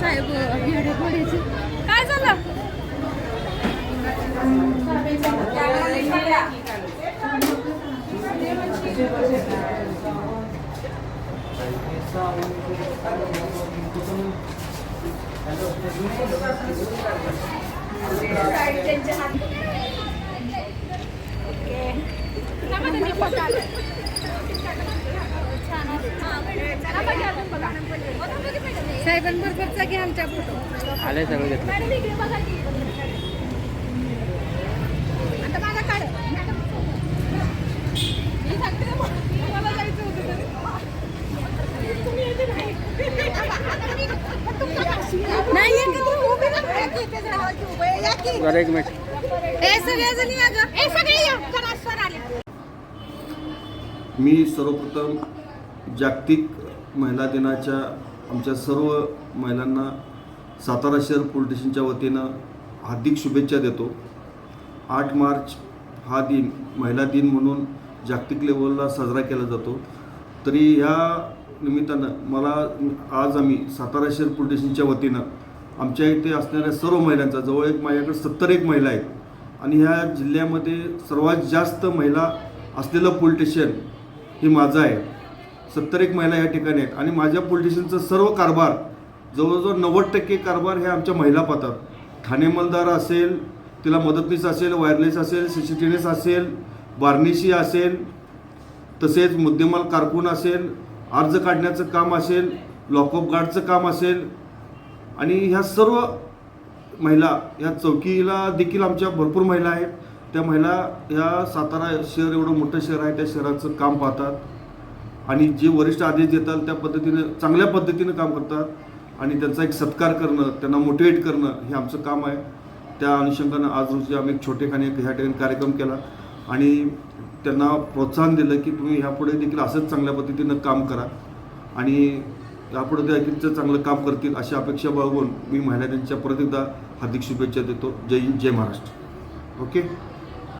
नाही काय झालं? छान साहेबांबरोबरचा घ्या आमच्या फोटो. आले सगळं घेतलं. आता माझा काढ नाही. एकत्र उभे. बरं एक मिनिट. मी सर्वप्रथम जागतिक महिला दिनाच्या आमच्या सर्व महिलांना सातारा शहर पोलीस स्टेशनच्या वतीनं हार्दिक शुभेच्छा देतो. आठ मार्च हा दिन महिला दिन म्हणून जागतिक लेवलला साजरा केला जातो. तरी ह्या निमित्तानं मला आज आम्ही सातारा शहर पोलीस स्टेशनच्या वतीनं आमच्या इथे असणाऱ्या सर्व महिलांचा जवळ एक माझ्याकडे सत्तर एक महिला आहेत. आणि ह्या जिल्ह्यामध्ये सर्वात जास्त महिला असलेलं पोलीस स्टेशन हे माझं आहे. सत्तर एक महिला या ठिकाणी आहेत. आणि माझ्या पोलिटिशनचा सर्व कारभार जवळजवळ नव्वद टक्के कारभार हे आमच्या महिला पाहतात. ठाणे मलदार असेल तिला मदतनीस असेल वायरलेस असेल सीसीटीव्हीनेस असेल बार्निशी असेल तसेच मुद्देमाल कारकून असेल अर्ज काढण्याचं काम असेल लॉकअप गार्डचं काम असेल. आणि ह्या सर्व महिला ह्या चौकीला देखील आमच्या भरपूर महिला आहेत. त्या महिला ह्या सातारा शहर एवढं मोठं शहर आहे त्या शहराचं काम पाहतात. आणि जे वरिष्ठ आदेश देतात त्या पद्धतीनं चांगल्या पद्धतीनं काम करतात. आणि त्यांचा एक सत्कार करणं त्यांना मोटिवेट करणं हे आमचं काम आहे. त्या अनुषंगानं आज रोजी आम्ही एक छोटेखानी ह्या ठिकाणी कार्यक्रम केला. आणि त्यांना प्रोत्साहन दिलं की तुम्ही ह्यापुढे देखील असंच चांगल्या पद्धतीनं काम करा. आणि यापुढे ते देखील चांगलं काम करतील अशी अपेक्षा बाळगून मी महिला त्यांच्या परत एकदा हार्दिक शुभेच्छा देतो. जय हिंद जय महाराष्ट्र. ओके?